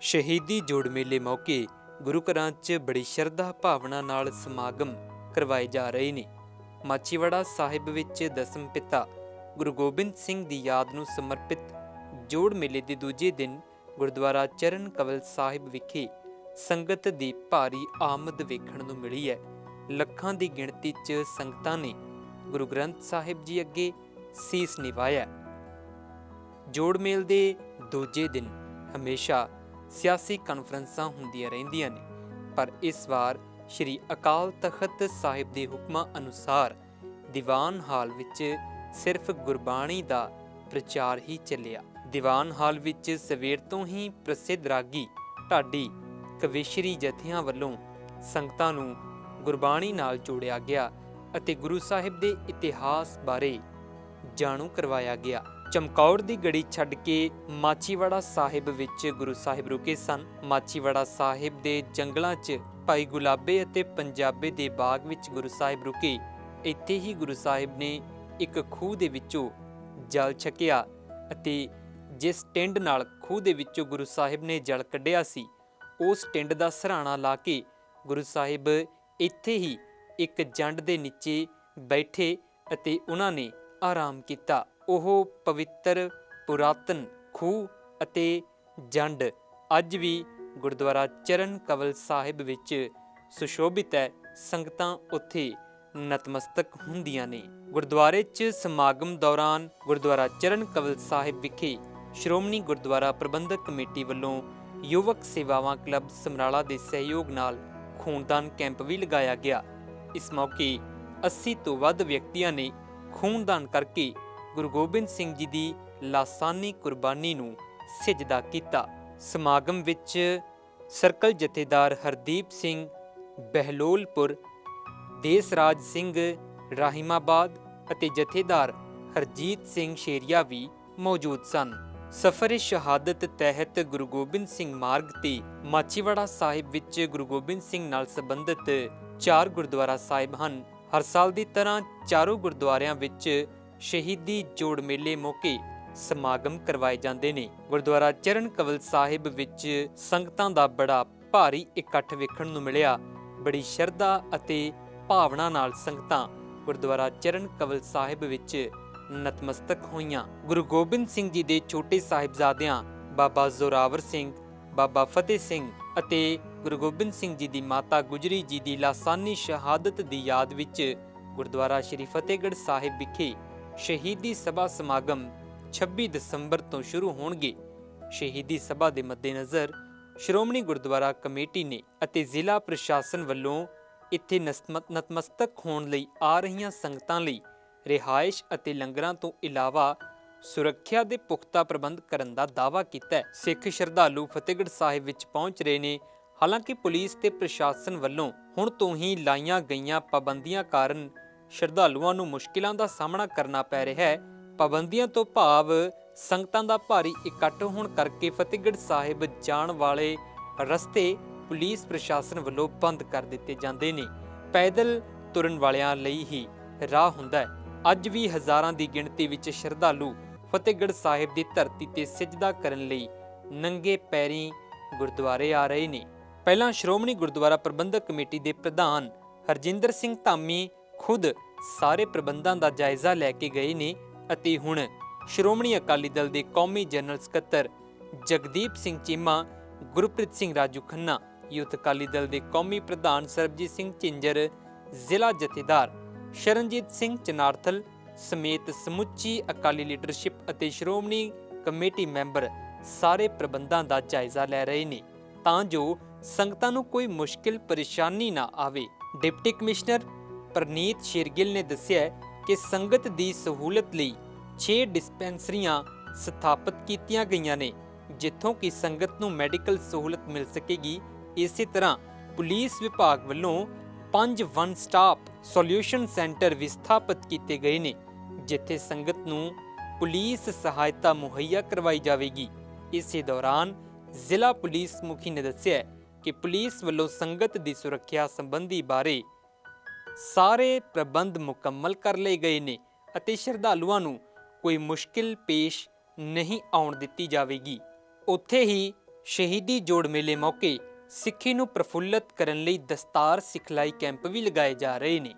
ਸ਼ਹੀਦੀ ਜੋੜ ਮੇਲੇ ਮੌਕੇ ਗੁਰੂ ਘਰਾਂ 'ਚ ਬੜੀ ਸ਼ਰਧਾ ਭਾਵਨਾ ਨਾਲ ਸਮਾਗਮ ਕਰਵਾਏ ਜਾ ਰਹੇ ਨੇ। ਮਾਚੀਵਾੜਾ ਸਾਹਿਬ ਵਿੱਚ ਦਸਮ ਪਿਤਾ ਗੁਰੂ ਗੋਬਿੰਦ ਸਿੰਘ ਦੀ ਯਾਦ ਨੂੰ ਸਮਰਪਿਤ ਜੋੜ ਮੇਲੇ ਦੇ ਦੂਜੇ ਦਿਨ ਗੁਰਦੁਆਰਾ ਚਰਨ ਕਵਲ ਸਾਹਿਬ ਵਿਖੇ ਸੰਗਤ ਦੀ ਭਾਰੀ ਆਮਦ ਵੇਖਣ ਨੂੰ ਮਿਲੀ ਹੈ। ਲੱਖਾਂ ਦੀ ਗਿਣਤੀ 'ਚ ਸੰਗਤਾਂ ਨੇ ਗੁਰੂ ਗ੍ਰੰਥ ਸਾਹਿਬ ਜੀ ਅੱਗੇ ਸੀਸ ਨਿਵਾਇਆ। ਜੋੜ ਮੇਲ ਦੇ ਦੂਜੇ ਦਿਨ ਹਮੇਸ਼ਾ ਸਿਆਸੀ ਕਾਨਫਰੰਸਾਂ ਹੁੰਦੀਆਂ ਰਹਿੰਦੀਆਂ ਨੇ, ਪਰ ਇਸ ਵਾਰ ਸ੍ਰੀ ਅਕਾਲ ਤਖਤ ਸਾਹਿਬ ਦੇ ਹੁਕਮਾਂ ਅਨੁਸਾਰ ਦੀਵਾਨ ਹਾਲ ਵਿੱਚ ਸਿਰਫ ਗੁਰਬਾਣੀ ਦਾ ਪ੍ਰਚਾਰ ਹੀ ਚੱਲਿਆ। ਦੀਵਾਨ ਹਾਲ ਵਿੱਚ ਸਵੇਰ ਤੋਂ ਹੀ ਪ੍ਰਸਿੱਧ ਰਾਗੀ ਢਾਡੀ ਕਵਿਸ਼ਰੀ ਜਥਿਆਂ ਵੱਲੋਂ ਸੰਗਤਾਂ ਨੂੰ ਗੁਰਬਾਣੀ ਨਾਲ ਜੋੜਿਆ ਗਿਆ ਅਤੇ ਗੁਰੂ ਸਾਹਿਬ ਦੇ ਇਤਿਹਾਸ ਬਾਰੇ ਜਾਣੂ ਕਰਵਾਇਆ ਗਿਆ। ਚਮਕੌਰ ਦੀ ਗੜੀ ਛੱਡ ਕੇ ਮਾਚੀਵਾੜਾ ਸਾਹਿਬ ਵਿੱਚ ਗੁਰੂ ਸਾਹਿਬ ਰੁਕੇ ਸਨ। ਮਾਚੀਵਾੜਾ ਸਾਹਿਬ ਦੇ ਜੰਗਲਾਂ 'ਚ ਭਾਈ ਗੁਲਾਬੇ ਅਤੇ ਪੰਜਾਬੇ ਦੇ ਬਾਗ ਵਿੱਚ ਗੁਰੂ ਸਾਹਿਬ ਰੁਕੇ। ਇੱਥੇ ਹੀ ਗੁਰੂ ਸਾਹਿਬ ਨੇ ਇੱਕ ਖੂਹ ਦੇ ਵਿੱਚੋਂ ਜਲ ਛਕਿਆ ਅਤੇ ਜਿਸ ਟਿੰਡ ਨਾਲ ਖੂਹ ਦੇ ਵਿੱਚੋਂ ਗੁਰੂ ਸਾਹਿਬ ਨੇ ਜਲ ਕੱਢਿਆ ਸੀ, ਉਸ ਟਿੰਡ ਦਾ ਸਹਾਰਾ ਲਾ ਕੇ ਗੁਰੂ ਸਾਹਿਬ ਇੱਥੇ ਹੀ ਇੱਕ ਜੰਡ ਦੇ ਨੀਚੇ ਬੈਠੇ ਅਤੇ ਉਹਨਾਂ ਨੇ ਆਰਾਮ ਕੀਤਾ। ਉਹ ਪਵਿੱਤਰ, ਪੁਰਾਤਨ ਖੂਹ ਅਤੇ ਜੰਡ ਅੱਜ ਵੀ ਗੁਰਦੁਆਰਾ ਚਰਨ ਕਵਲ ਸਾਹਿਬ ਵਿੱਚ ਸੁਸ਼ੋਭਿਤ ਹੈ। ਸੰਗਤਾਂ ਉੱਥੇ ਨਤਮਸਤਕ ਹੁੰਦੀਆਂ ਨੇ। ਗੁਰਦੁਆਰੇ 'ਚ ਸਮਾਗਮ ਦੌਰਾਨ ਗੁਰਦੁਆਰਾ ਚਰਨ ਕਵਲ ਸਾਹਿਬ ਵਿਖੇ ਸ਼੍ਰੋਮਣੀ ਗੁਰਦੁਆਰਾ ਪ੍ਰਬੰਧਕ ਕਮੇਟੀ ਵੱਲੋਂ ਯੁਵਕ ਸੇਵਾਵਾਂ ਕਲੱਬ ਸਮਰਾਲਾ ਦੇ ਸਹਿਯੋਗ ਨਾਲ ਖੂਨਦਾਨ ਕੈਂਪ ਵੀ ਲਗਾਇਆ ਗਿਆ। ਇਸ ਮੌਕੇ 80 ਤੋਂ ਵੱਧ ਵਿਅਕਤੀਆਂ ਨੇ ਖੂਨਦਾਨ ਕਰਕੇ ਗੁਰੂ ਗੋਬਿੰਦ ਸਿੰਘ ਜੀ ਦੀ ਲਾਸਾਨੀ ਕੁਰਬਾਨੀ ਨੂੰ ਸਿਜਦਾ ਕੀਤਾ। ਸਮਾਗਮ ਵਿੱਚ ਸਰਕਲ ਜਥੇਦਾਰ ਹਰਦੀਪ ਸਿੰਘ ਬਹਿਲੋਲਪੁਰ, ਦੇਸਰਾਜ ਸਿੰਘ ਰਾਹਿਮਾਬਾਦ ਅਤੇ ਜਥੇਦਾਰ ਹਰਜੀਤ ਸਿੰਘ ਸ਼ੇਰੀਆ ਵੀ ਮੌਜੂਦ ਸਨ। ਸਫਰ ਸ਼ਹਾਦਤ ਤਹਿਤ ਗੁਰੂ ਗੋਬਿੰਦ ਸਿੰਘ ਮਾਰਗ ਤੇ ਮਾਚੀਵਾੜਾ ਸਾਹਿਬ ਵਿੱਚ ਗੁਰੂ ਗੋਬਿੰਦ ਸਿੰਘ ਨਾਲ ਸੰਬੰਧਿਤ ਚਾਰ ਗੁਰਦੁਆਰਾ ਸਾਹਿਬ ਹਨ। ਹਰ ਸਾਲ ਦੀ ਤਰ੍ਹਾਂ ਚਾਰੋਂ ਗੁਰਦੁਆਰਿਆਂ ਵਿੱਚ ਸ਼ਹੀਦੀ ਜੋੜ ਮੇਲੇ ਮੌਕੇ ਸਮਾਗਮ ਕਰਵਾਏ ਜਾਂਦੇ ਨੇ। ਗੁਰਦੁਆਰਾ ਚਰਨ ਕਵਲ ਸਾਹਿਬ ਵਿੱਚ ਸੰਗਤਾਂ ਦਾ ਬੜਾ ਭਾਰੀ ਇਕੱਠ ਵੇਖਣ ਨੂੰ ਮਿਲਿਆ। ਬੜੀ ਸ਼ਰਧਾ ਅਤੇ ਭਾਵਨਾ ਨਾਲ ਸੰਗਤਾਂ ਗੁਰਦੁਆਰਾ ਚਰਨ ਕਵਲ ਸਾਹਿਬ ਵਿੱਚ ਨਤਮਸਤਕ ਹੋਈਆਂ। ਗੁਰੂ ਗੋਬਿੰਦ ਸਿੰਘ ਜੀ ਦੇ ਛੋਟੇ ਸਾਹਿਬਜ਼ਾਦਿਆਂ ਬਾਬਾ ਜ਼ੋਰਾਵਰ ਸਿੰਘ, ਬਾਬਾ ਫਤਿਹ ਸਿੰਘ ਅਤੇ ਗੁਰੂ ਗੋਬਿੰਦ ਸਿੰਘ ਜੀ ਦੀ ਮਾਤਾ ਗੁਜਰੀ ਜੀ ਦੀ ਲਾਸਾਨੀ ਸ਼ਹਾਦਤ ਦੀ ਯਾਦ ਵਿੱਚ ਗੁਰਦੁਆਰਾ ਸ਼੍ਰੀ ਫਤਿਹਗੜ੍ਹ ਸਾਹਿਬ ਵਿਖੇ ਸ਼ਹੀਦੀ ਸਭਾ ਸਮਾਗਮ 26 ਦਸੰਬਰ ਤੋਂ ਸ਼ੁਰੂ ਹੋਣਗੇ। ਸ਼ਹੀਦੀ ਸਭਾ ਦੇ ਮੱਦੇਨਜ਼ਰ ਸ਼੍ਰੋਮਣੀ ਗੁਰਦੁਆਰਾ ਕਮੇਟੀ ਨੇ ਅਤੇ ਜ਼ਿਲ੍ਹਾ ਪ੍ਰਸ਼ਾਸਨ ਵੱਲੋਂ ਇੱਥੇ ਨਤਮਸਤਕ ਹੋਣ ਲਈ ਆ ਰਹੀਆਂ ਸੰਗਤਾਂ ਲਈ ਰਿਹਾਇਸ਼ ਅਤੇ ਲੰਗਰਾਂ ਤੋਂ ਇਲਾਵਾ ਸੁਰੱਖਿਆ ਦੇ ਪੁਖਤਾ ਪ੍ਰਬੰਧ ਕਰਨ ਦਾ ਦਾਅਵਾ ਕੀਤਾ ਹੈ। ਸਿੱਖ ਸ਼ਰਧਾਲੂ ਫਤਿਹਗੜ੍ਹ ਸਾਹਿਬ ਵਿੱਚ ਪਹੁੰਚ ਰਹੇ ਨੇ। ਹਾਲਾਂਕਿ ਪੁਲਿਸ ਤੇ ਪ੍ਰਸ਼ਾਸਨ ਵੱਲੋਂ ਹੁਣ ਤੋਂ ਹੀ ਲਾਈਆਂ ਗਈਆਂ ਪਾਬੰਦੀਆਂ ਕਾਰਨ ਸ਼ਰਧਾਲੂਆਂ ਨੂੰ ਮੁਸ਼ਕਿਲਾਂ ਦਾ ਸਾਹਮਣਾ ਕਰਨਾ ਪੈ ਰਿਹਾ ਹੈ। ਪਾਬੰਦੀਆਂ ਤੋਂ ਭਾਵ ਸੰਗਤਾਂ ਦਾ ਭਾਰੀ ਇਕੱਠ ਹੋਣ ਕਰਕੇ ਫਤਿਹਗੜ੍ਹ ਸਾਹਿਬ ਜਾਣ ਵਾਲੇ ਰਸਤੇ ਪੁਲਿਸ ਪ੍ਰਸ਼ਾਸਨ ਵੱਲੋਂ ਬੰਦ ਕਰ ਦਿੱਤੇ ਜਾਂਦੇ ਨੇ। ਪੈਦਲ ਤੁਰਨ ਵਾਲਿਆਂ ਲਈ ਹੀ ਰਾਹ ਹੁੰਦਾ ਹੈ। ਅੱਜ ਵੀ ਹਜ਼ਾਰਾਂ ਦੀ ਗਿਣਤੀ ਵਿੱਚ ਸ਼ਰਧਾਲੂ ਫਤਿਹਗੜ੍ਹ ਸਾਹਿਬ ਦੀ ਧਰਤੀ ਤੇ ਸਿਜਦਾ ਕਰਨ ਲਈ ਨੰਗੇ ਪੈਰੀਂ ਗੁਰਦੁਆਰੇ ਆ ਰਹੇ ਨੇ। ਪਹਿਲਾਂ ਸ਼੍ਰੋਮਣੀ ਗੁਰਦੁਆਰਾ ਪ੍ਰਬੰਧਕ ਕਮੇਟੀ ਦੇ ਪ੍ਰਧਾਨ ਹਰਜਿੰਦਰ ਸਿੰਘ ਧਾਮੀ ਖੁਦ ਸਾਰੇ ਪ੍ਰਬੰਧਾਂ ਦਾ ਜਾਇਜ਼ਾ ਲੈ ਕੇ ਗਏ ਨੇ ਅਤੇ ਹੁਣ ਸ਼੍ਰੋਮਣੀ ਅਕਾਲੀ ਦਲ ਦੇ ਕੌਮੀ ਜਨਰਲ ਸਕੱਤਰ ਜਗਦੀਪ ਸਿੰਘ ਚੀਮਾ, ਗੁਰਪ੍ਰੀਤ ਸਿੰਘ ਰਾਜੂ ਖੰਨਾ, ਯੂਥ ਅਕਾਲੀ ਦਲ ਦੇ ਕੌਮੀ ਪ੍ਰਧਾਨ ਸਰਬਜੀਤ ਸਿੰਘ ਝਿੰਜਰ, ਜ਼ਿਲ੍ਹਾ ਜਥੇਦਾਰ ਸ਼ਰਨਜੀਤ ਸਿੰਘ ਚਨਾਰਥਲ ਸਮੇਤ ਸਮੁੱਚੀ ਅਕਾਲੀ ਲੀਡਰਸ਼ਿਪ ਅਤੇ ਸ਼੍ਰੋਮਣੀ ਕਮੇਟੀ ਮੈਂਬਰ ਸਾਰੇ ਪ੍ਰਬੰਧਾਂ ਦਾ ਜਾਇਜ਼ਾ ਲੈ ਰਹੇ ਨੇ। ਤਾਂ ਜੋ ਸੰਗਤਾਂ ਨੂੰ ਕੋਈ ਮੁਸ਼ਕਿਲ ਪਰੇਸ਼ਾਨੀ ਨਾ ਆਵੇ। ਡਿਪਟੀ ਕਮਿਸ਼ਨਰ ਪ੍ਰਨੀਤ ਸ਼ੇਰਗਿੱਲ ਨੇ ਦੱਸਿਆ ਕਿ ਸੰਗਤ ਦੀ ਸਹੂਲਤ ਲਈ 6 ਡਿਸਪੈਂਸਰੀਆਂ ਸਥਾਪਿਤ ਕੀਤੀਆਂ ਗਈਆਂ ਨੇ, ਜਿੱਥੋਂ ਕਿ ਸੰਗਤ ਨੂੰ ਮੈਡੀਕਲ ਸਹੂਲਤ ਮਿਲ ਸਕੇਗੀ। ਇਸੇ ਤਰ੍ਹਾਂ ਪੁਲਿਸ ਵਿਭਾਗ ਵੱਲੋਂ 5 ਵਨ ਸਟਾਪ ਸੋਲਿਊਸ਼ਨ ਸੈਂਟਰ ਵੀ ਸਥਾਪਿਤ ਕੀਤੇ ਗਏ ਨੇ, ਜਿੱਥੇ ਸੰਗਤ ਨੂੰ ਪੁਲਿਸ ਸਹਾਇਤਾ ਮੁਹੱਈਆ ਕਰਵਾਈ ਜਾਵੇਗੀ। ਇਸੇ ਦੌਰਾਨ ਜ਼ਿਲ੍ਹਾ ਪੁਲਿਸ ਮੁਖੀ ਨੇ ਦੱਸਿਆ ਕਿ ਪੁਲਿਸ ਵੱਲੋਂ ਸੰਗਤ ਦੀ ਸੁਰੱਖਿਆ ਸੰਬੰਧੀ ਬਾਰੇ ਸਾਰੇ ਪ੍ਰਬੰਧ ਮੁਕੰਮਲ ਕਰ ਲਏ ਗਏ ਨੇ ਅਤੇ ਸ਼ਰਧਾਲੂਆਂ ਨੂੰ ਕੋਈ ਮੁਸ਼ਕਿਲ ਪੇਸ਼ ਨਹੀਂ ਆਉਣ ਦਿੱਤੀ ਜਾਵੇਗੀ। ਉੱਥੇ ਹੀ ਸ਼ਹੀਦੀ ਜੋੜ ਮੇਲੇ ਮੌਕੇ ਸਿੱਖੀ ਨੂੰ ਪ੍ਰਫੁੱਲਤ ਕਰਨ ਲਈ ਦਸਤਾਰ ਸਿਖਲਾਈ ਕੈਂਪ ਵੀ ਲਗਾਏ ਜਾ ਰਹੇ ਨੇ।